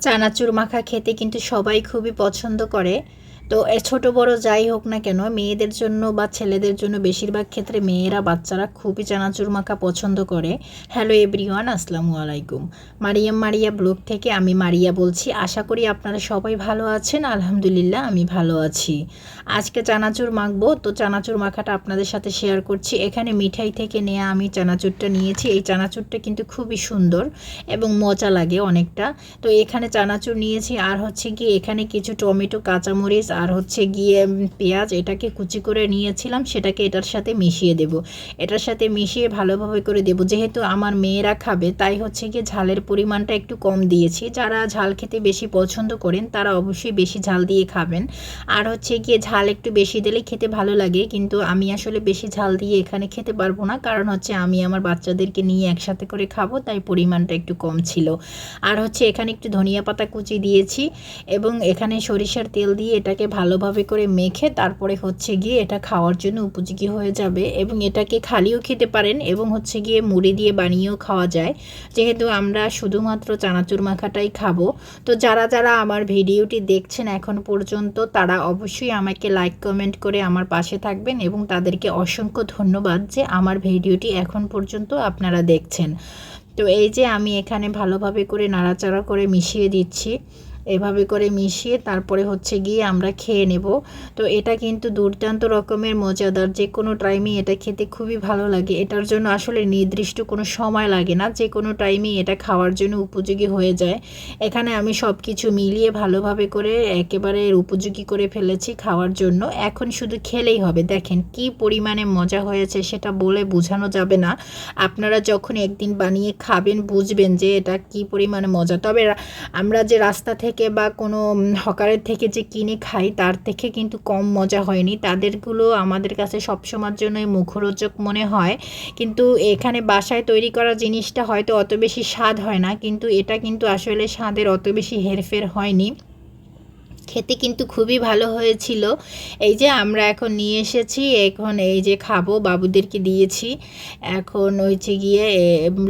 চানাচুর মাখা খেতে কিন্তু সবাই খুবই পছন্দ করে। তো ছোট বড় যাই হোক না কেন, মেয়েদের জন্য বা ছেলেদের জন্য বেশিরভাগ ক্ষেত্রে মেয়েরা বাচ্চারা খুবই চানাচুর মাখা পছন্দ করে। হ্যালো এভরিওয়ান আসসালামু আলাইকুম। মারিয়াম মারিয়া ব্লগ থেকে আমি মারিয়া বলছি। আশা করি আপনারা সবাই ভালো আছেন, আলহামদুলিল্লাহ আমি ভালো আছি। আজকে চানাচুর মাখবো, তো চানাচুর মাখাটা আপনাদের সাথে শেয়ার করছি। এখানে মিঠাই থেকে নেওয়া আমি চানাচুরটা নিয়েছি। এই চানাচুরটা কিন্তু খুবই সুন্দর এবং মজা লাগে অনেকটা। তো এখানে চানাচুর নিয়েছি, আর হচ্ছে কি এখানে কিছু টমেটো, কাঁচামরিচ আর হচ্ছে গিয়ে পেঁয়াজ এটাকে কুচি করে নিয়েছিলাম, সেটাকে এটার সাথে মিশিয়ে দেব। এটার সাথে মিশিয়ে ভালোভাবে করে দেব। যেহেতু আমার মেয়েরা খাবে, তাই হচ্ছে গিয়ে ঝালের পরিমাণটা একটু কম দিয়েছি। যারা ঝাল খেতে বেশি পছন্দ করেন, তারা অবশ্যই বেশি ঝাল দিয়ে খাবেন। আর হচ্ছে গিয়ে ঝাল একটু বেশি দিলে খেতে ভালো লাগে, কিন্তু আমি আসলে বেশি ঝাল দিয়ে এখানে খেতে পারব না। কারণ হচ্ছে আমি আমার বাচ্চাদেরকে নিয়ে একসাথে করে খাব, তাই পরিমাণটা একটু কম ছিল। আর হচ্ছে এখানে একটু ধনিয়া পাতা কুচি দিয়েছি এবং এখানে সরিষার তেল দিয়ে এটাকে ভালোভাবে করে মেখে তারপরে হচ্ছে গিয়ে এটা খাওয়ার জন্য উপযোগী হয়ে যাবে এবং এটাকে খালিও খেতে পারেন এবং হচ্ছে গিয়ে মুড়ি দিয়ে বানিয়েও খাওয়া যায়। যেহেতু আমরা শুধুমাত্র চানাচুর মাখাটাই খাব। তো যারা যারা আমার ভিডিওটি দেখছেন এখন পর্যন্ত, তারা অবশ্যই আমাকে লাইক কমেন্ট করে আমার পাশে থাকবেন এবং তাদেরকে অসংখ্য ধন্যবাদ যে আমার ভিডিওটি এখন পর্যন্ত আপনারা দেখছেন। তো এই যে আমি এখানে ভালোভাবে করে নাড়াচাড়া করে মিশিয়ে দিচ্ছি। এভাবে করে মিশিয়ে তারপরে হচ্ছে গিয়ে আমরা খেয়ে নেব। তো এটা কিন্তু দুর্দান্ত রকমের মজাদার, যে কোনো টাইমে এটা খেতে খুবই ভালো লাগে। এটার জন্য আসলে নির্দিষ্ট কোনো সময় লাগে না, যে কোনো টাইমেই এটা খাওয়ার জন্য উপযোগী হয়ে যায়। এখানে আমি সব কিছু মিলিয়ে ভালোভাবে করে একেবারে উপযোগী করে ফেলেছি খাওয়ার জন্য। এখন শুধু খেলেই হবে। দেখেন কি পরিমাণে মজা হয়েছে সেটা বলে বোঝানো যাবে না। আপনারা যখন একদিন বানিয়ে খাবেন বুঝবেন যে এটা কি পরিমাণে মজা। তবে আমরা যে রাস্তা থেকে থেকে বা কোনো হকারের থেকে যে কিনে খাই তার থেকে কিন্তু কম মজা হয়নি। তাদেরগুলো আমাদের কাছে সবসময়ের জন্যই মুখরোচক মনে হয়। কিন্তু এখানে বাসায় তৈরি করা জিনিসটা হয়তো অত বেশি স্বাদ হয় না। কিন্তু এটা কিন্তু আসলে স্বাদের অত বেশি হেরফের হয়নি। খেতে কিন্তু খুবই ভালো হয়েছিল। এই যে আমরা এখন নিয়ে এসেছি, এখন এই যে খাব, বাবুদেরকে দিয়েছি। এখন হয়েছে গিয়ে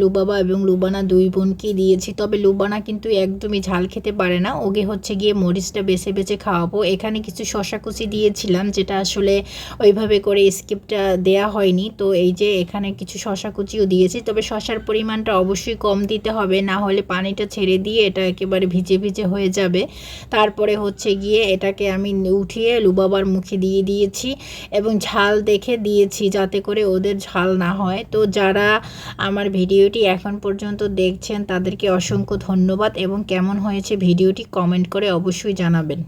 লুবাবা এবং লুবানা দুই বোনকে দিয়েছি। তবে লুবানা কিন্তু একদমই ঝাল খেতে পারে না। ওকে হচ্ছে গিয়ে মরিচটা বেছে বেছে খাওয়াবো। এখানে কিছু শশা কুচি দিয়েছিলাম, যেটা আসলে ওইভাবে করে স্কিপটা দেয়া হয়নি। তো এই যে এখানে কিছু শশা কুচিও দিয়েছি। তবে শশার পরিমাণটা অবশ্যই কম দিতে হবে। না হলে পানিটা ছেড়ে দিয়ে এটা একেবারে ভিজে ভিজে হয়ে যাবে। তারপরে হচ্ছে হচ্ছে গিয়ে এটাকে আমি উঠিয়ে লুবাবার মুখে দিয়ে দিয়েছি এবং ঝাল দেখে দিয়েছি যাতে করে ওদের ঝাল না হয়। তো যারা আমার ভিডিওটি এখন পর্যন্ত দেখছেন, তাদেরকে অসংখ্য ধন্যবাদ এবং কেমন হয়েছে ভিডিওটি কমেন্ট করে অবশ্যই জানাবেন।